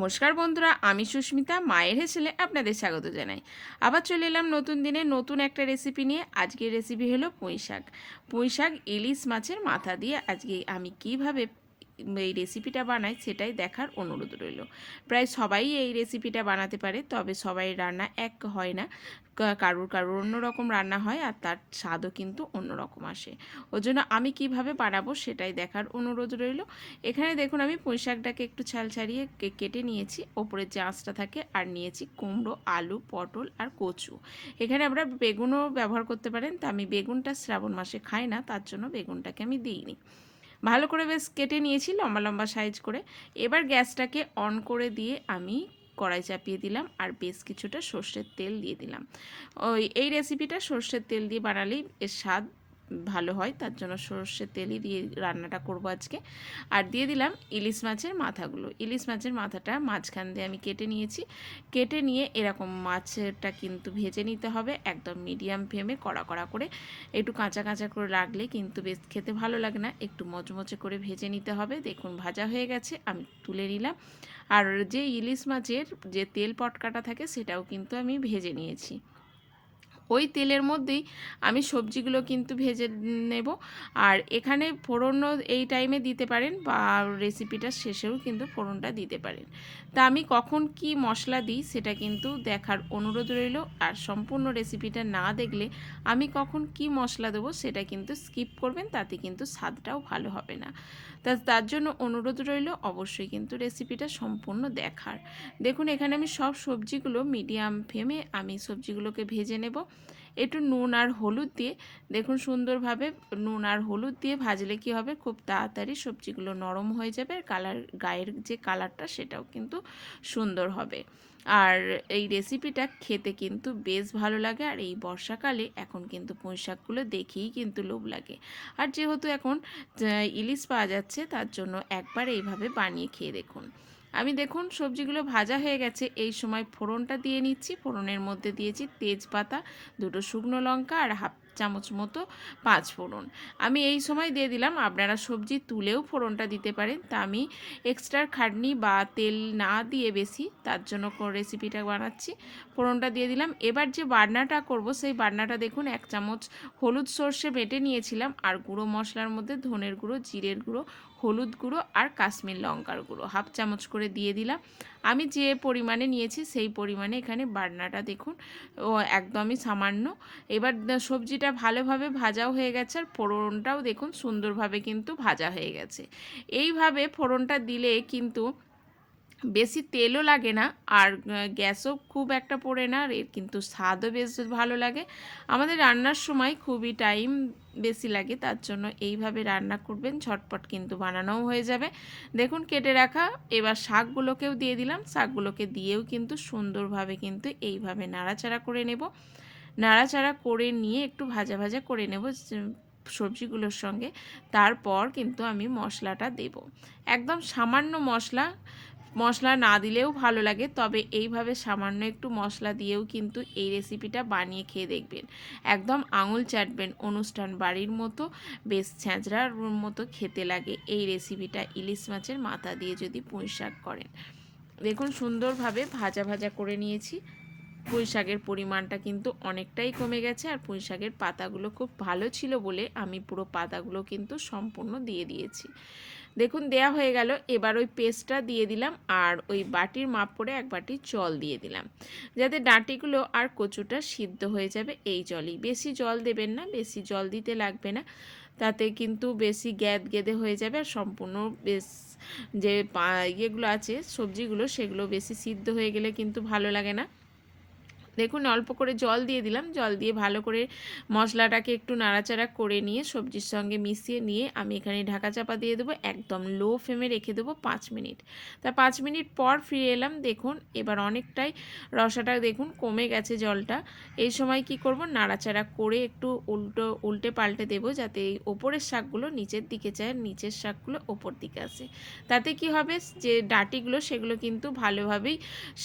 নমস্কার বন্ধুরা, আমি সুস্মিতা, মায়ের হেসেলে আপনাদের স্বাগত জানাই। আবার চলে এলাম নতুন দিনে নতুন একটা রেসিপি নিয়ে। আজকের রেসিপি হলো পুঁই শাক পুঁই শাক ইলিশ মাছের মাথা দিয়ে আজকে আমি কীভাবে এই রেসিপিটা বানাই সেটাই দেখার অনুরোধ রইল। প্রায় সবাই এই রেসিপিটা বানাতে পারে, তবে সবাই রান্না এক হয় না। কারুর কারুর অন্যরকম রান্না হয় আর তার স্বাদও কিন্তু অন্যরকম আসে। ওই জন্য আমি কীভাবে বানাবো সেটাই দেখার অনুরোধ রইল। এখানে দেখুন আমি পুঁই শাকটাকে একটু ছাল ছাড়িয়ে কেটে নিয়েছি। ওপরে যে আঁচটা থাকে আর নিয়েছি কুমড়ো, আলু, পটল আর কচু। এখানে আমরা বেগুনও ব্যবহার করতে পারেন। তা আমি বেগুনটা শ্রাবণ মাসে খাই না, তার জন্য বেগুনটাকে আমি দিইনি। ভালো করে বেশ কেটে নিয়েছি লম্বা লম্বা সাইজ করে। এবার গ্যাসটাকে অন করে দিয়ে আমি কড়াই চাপিয়ে দিলাম আর বেশ কিছুটা সর্ষের তেল দিয়ে দিলাম। ওই, এই রেসিপিটা সর্ষের তেল দিয়ে বানালেই এর স্বাদ ভালো হয়, তার জন্য সর্ষের তেলই দিয়ে রান্নাটা করব আজকে। আর দিয়ে দিলাম ইলিশ মাছের মাথাগুলো। ইলিশ মাছের মাথাটা মাঝখান দিয়ে আমি কেটে নিয়েছি। কেটে নিয়ে এরকম মাছেরটা কিন্তু ভেজে নিতে হবে একদম মিডিয়াম ফ্লেমে কড়া কড়া করে। একটু কাঁচা কাঁচা করে লাগলে কিন্তু বেশ খেতে ভালো লাগে না। একটু মচমচে করে ভেজে নিতে হবে। দেখুন ভাজা হয়ে গেছে, আমি তুলে নিলাম। আর যে ইলিশ মাছের যে তেল পটকাটা থাকে সেটাও কিন্তু আমি ভেজে নিয়েছি। ওই তেলের মধ্যেই আমি সবজিগুলো কিন্তু ভেজে নেব। আর এখানে ফোড়নও এই টাইমে দিতে পারেন বা রেসিপিটার শেষেও কিন্তু ফোড়নটা দিতে পারেন। তা আমি কখন কি মশলা দিই সেটা কিন্তু দেখার অনুরোধ রইল। আর সম্পূর্ণ রেসিপিটা না দেখলে আমি কখন কি মশলা দেবো সেটা কিন্তু স্কিপ করবেন, তাতে কিন্তু স্বাদটাও ভালো হবে না। তা তার জন্য অনুরোধ রইল অবশ্যই কিন্তু রেসিপিটা সম্পূর্ণ দেখার। দেখুন, এখানে আমি সব সবজিগুলো মিডিয়াম ফ্লেমে আমি সবজিগুলোকে ভেজে নেব। একটু নুন আর হলুদ দিয়ে দেখুন সুন্দরভাবে নুন আর হলুদ দিয়ে ভাজলে কি হবে? খুব তাড়াতাড়ি সবজিগুলো নরম হয়ে যাবে কালার, গায়ের যে কালারটা সেটাও কিন্তু সুন্দর হবে। আর এই রেসিপিটা খেতে কিন্তু বেশ ভালো লাগে আর এই বর্ষাকালে এখন কিন্তু পুঁই শাকগুলো দেখেই কিন্তু লোভ লাগে। আর যেহেতু এখন ইলিশ পাওয়া যাচ্ছে তার জন্য একবার এইভাবে বানিয়ে খেয়ে দেখুন। আমি দেখুন সবজিগুলো ভাজা হয়ে গেছে। এই সময় ফোড়নটা দিয়ে নিচ্ছি। ফোড়নের মধ্যে দিয়েছি তেজপাতা, দুটো শুকনো লঙ্কা আর হাফ চামচ মতো পাঁচ ফোড়ন। আমি এই সময় দিয়ে দিলাম, আপনারা সবজি তুলেও ফোড়নটা দিতে পারেন। তা আমি এক্সট্রা খাটনি বা তেল না দিয়ে বেশি, তার জন্য রেসিপিটা বানাচ্ছি। ফোড়নটা দিয়ে দিলাম। এবার যে বাটনাটা করব, সেই বাটনাটা দেখুন, এক চামচ হলুদ সর্ষে বেটে নিয়েছিলাম, আর গুঁড়ো মশলার মধ্যে ধনের গুঁড়ো, জিরের গুঁড়ো, হলুদ গুঁড়ো, আর কাশ্মীর লঙ্কার গুঁড়ো হাফ চামচ করে দিয়ে দিলাম। আমি যে পরিমাণে নিয়েছি, সেই পরিমাণে এখানে বাটনাটা দেখুন, ও একদমই সামান্য। এবার দা- সবজিটা ভালোভাবে ভাজাও হয়ে গেছে আর ফোড়নটাও দেখুন সুন্দরভাবে কিন্তু ভাজা হয়ে গেছে। এইভাবে ফোড়নটা দিলে কিন্তু বেশি তেলও লাগে না আর গ্যাসও খুব একটা পড়ে না আর এর কিন্তু স্বাদও বেশ ভালো লাগে। আমাদের রান্নার সময় খুবই টাইম বেশি লাগে, তার জন্য এইভাবে রান্না করবেন, ঝটপট কিন্তু বানানোও হয়ে যাবে। দেখুন কেটে রাখা, এবার শাকগুলোকেও দিয়ে দিলাম, শাকগুলোকে দিয়েও কিন্তু সুন্দরভাবে কিন্তু এইভাবে নাড়াচাড়া করে নেব। নাড়াচাড়া করে নিয়ে একটু ভাজা ভাজা করে নেব সবজিগুলোর সঙ্গে। তারপর কিন্তু আমি মশলাটা দেব। একদম সামান্য মশলা মশলা না দিলেও ভালো লাগে, তবে এইভাবে সামান্য একটু মশলা দিয়েও কিন্তু এই রেসিপিটা বানিয়ে খেয়ে দেখবেন। একদম আঙুল চাটবেন অনুষ্ঠান বাড়ির মতো, বেশ ছ্যাঁচড়ার মতো খেতে লাগে এই রেসিপিটা ইলিশ মাছের মাথা দিয়ে যদি পুঁই শাক করেন। দেখুন সুন্দরভাবে ভাজা ভাজা করে নিয়েছি। পুঁই শাকের পরিমাণটা কিন্তু অনেকটাই কমে গেছে আর পুঁই শাকের পাতাগুলো খুব ভালো ছিল বলে আমি পুরো পাতাগুলো কিন্তু সম্পূর্ণ দিয়ে দিয়েছি। দেখুন, দেয়া হয়ে গেল। এবার ওই পেস্টটা দিয়ে দিলাম আর ওই বাটির মাপ করে এক বাটি জল দিয়ে দিলাম। যাতে ডাঁটিগুলো আর কচুটা সিদ্ধ হয়ে যাবে এই জলই। বেশি জল দেবেন না, বেশি জল দিতে লাগবে না। তাতে কিন্তু বেশি গ্যাদ গেদে হয়ে যাবে আর সম্পূর্ণ বেশ যে ইয়েগুলো আছে, সবজিগুলো, সেগুলো বেশি সিদ্ধ হয়ে গেলে কিন্তু ভালো লাগে না। দেখুন, অল্প করে জল দিয়ে দিলাম। জল দিয়ে ভালো করে মশলাটাকে একটু নাড়াচাড়া করে নিয়ে, সবজির সঙ্গে মিশিয়ে নিয়ে আমি এখানে ঢাকা চাপা দিয়ে দেবো। একদম লো ফ্লেমে রেখে দেবো পাঁচ মিনিট। তা পাঁচ মিনিট পর ফিরে এলাম, দেখুন, এবার অনেকটাই রসাটা দেখুন কমে গেছে জলটা। এই সময় কি করব, নাড়াচাড়া করে একটু উল্টো, উল্টে পাল্টে দেবো যাতে এই ওপরের শাকগুলো নিচের দিকে যায়, নিচের শাকগুলো ওপর দিকে আসে। তাতে কি হবে, যে ডাটিগুলো সেগুলো কিন্তু ভালোভাবেই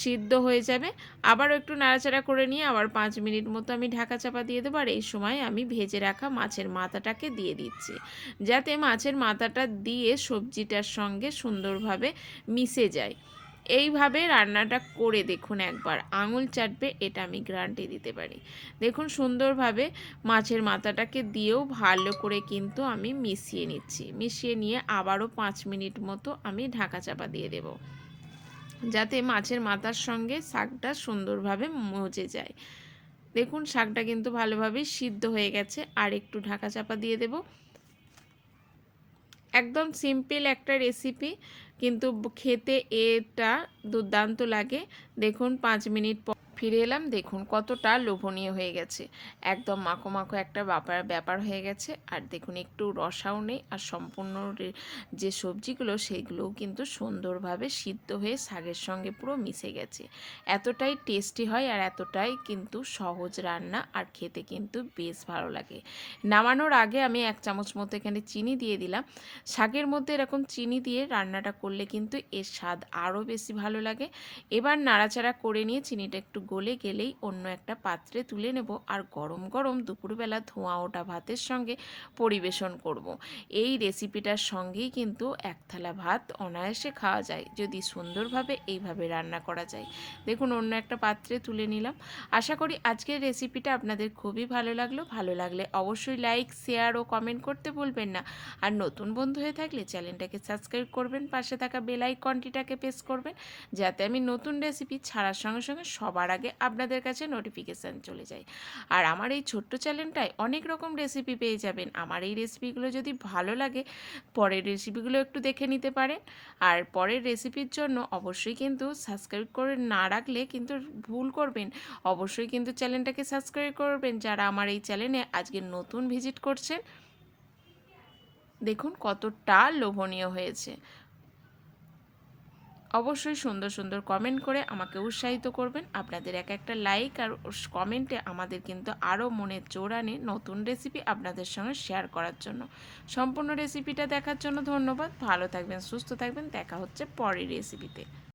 সিদ্ধ হয়ে যাবে। আবারও একটু নাড়াচাড়া করে নিয়ে আবার পাঁচ মিনিট মতো আমি ঢাকা চাপা দিয়ে দেবো। আর এই সময় আমি ভেজে রাখা মাছের মাথাটাকে দিয়ে দিচ্ছি। যাতে মাছের মাথাটা দিয়ে সবজিটার সঙ্গে সুন্দরভাবে মিশে যায়। এইভাবে রান্নাটা করে দেখুন একবার। আঙুল চাটবে, এটা আমি গ্যারান্টি দিতে পারি। দেখুন সুন্দরভাবে মাছের মাথাটাকে দিয়েও ভালো করে কিন্তু আমি মিশিয়ে নিচ্ছি। মিশিয়ে নিয়ে আবারও পাঁচ মিনিট মতো আমি ঢাকা চাপা দিয়ে দেব। যাতে মাছের মাথার সঙ্গে শাকটা সুন্দরভাবে মজে যায়। দেখুন, শাকটা কিন্তু ভালোভাবে সিদ্ধ হয়ে গেছে। আর একটু ঢাকা চাপা দিয়ে দেব। একদম সিম্পল একটা রেসিপি, কিন্তু খেতে এটা দুর্দান্ত লাগে। দেখুন, পাঁচ মিনিট ফিরে এলাম, দেখুন কতটা লোভনীয় হয়ে গেছে। একদম মাখো মাখো একটা ব্যাপার ব্যাপার হয়ে গেছে, আর দেখুন একটু রসাও নেই, আর সম্পূর্ণ যে সবজিগুলো সেগুলোও কিন্তু সুন্দরভাবে সিদ্ধ হয়ে শাকের সঙ্গে পুরো মিশে গেছে। এতটাই টেস্টি হয় আর এতটাই কিন্তু সহজ রান্না, আর খেতে কিন্তু বেশ ভালো লাগে। নামানোর আগে আমি এক চামচ মতো এখানে চিনি দিয়ে দিলাম। শাকের মধ্যে এরকম চিনি দিয়ে রান্নাটা করলে কিন্তু এর স্বাদ আরও বেশি ভালো লাগে। এবার নাড়াচাড়া করে নিয়ে চিনিটা একটু গলে গেলেই অন্য একটা পাত্রে তুলে নেব আর গরম গরম দুপুরবেলা ধোঁয়া ওটা ভাতের সঙ্গে পরিবেশন করব। এই রেসিপিটার সঙ্গেই কিন্তু এক থালা ভাত অনায়াসে খাওয়া যায়, যদি সুন্দরভাবে এইভাবে রান্না করা যায়। দেখুন, অন্য একটা পাত্রে তুলে নিলাম। আশা করি আজকের রেসিপিটা আপনাদের খুবই ভালো লাগল। ভালো লাগলে অবশ্যই লাইক, শেয়ার ও কমেন্ট করতে ভুলবেন না। আর নতুন বন্ধু হয়ে থাকলে চ্যানেলটাকে সাবস্ক্রাইব করবেন, পাশে থাকা বেল আইকনটিটাকে প্রেস করবেন, যাতে আমি নতুন রেসিপি ছাড়ার সঙ্গে সঙ্গে সবার আগে আপনাদের কাছে নোটিফিকেশান চলে যায়। আর আমার এই ছোট্ট চ্যানেলটায় অনেক রকম রেসিপি পেয়ে যাবেন। আমার এই রেসিপিগুলো যদি ভালো লাগে, পরের রেসিপিগুলো একটু দেখে নিতে পারেন। আর পরের রেসিপির জন্য অবশ্যই কিন্তু সাবস্ক্রাইব করে না রাখলে কিন্তু ভুল করবেন। অবশ্যই কিন্তু চ্যানেলটাকে সাবস্ক্রাইব করবেন। যারা আমার এই চ্যানেলে আজকে নতুন ভিজিট করছেন, দেখুন কতটা লোভনীয় হয়েছে। অবশ্যই সুন্দর সুন্দর কমেন্ট করে আমাকে উৎসাহিত করবেন। আপনাদের এক একটা লাইক আর কমেন্টে আমাদের কিন্তু আরও মনে জোর আনে নতুন রেসিপি আপনাদের সঙ্গে শেয়ার করার জন্য। সম্পূর্ণ রেসিপিটা দেখার জন্য ধন্যবাদ। ভালো থাকবেন, সুস্থ থাকবেন। দেখা হচ্ছে পরের রেসিপিতে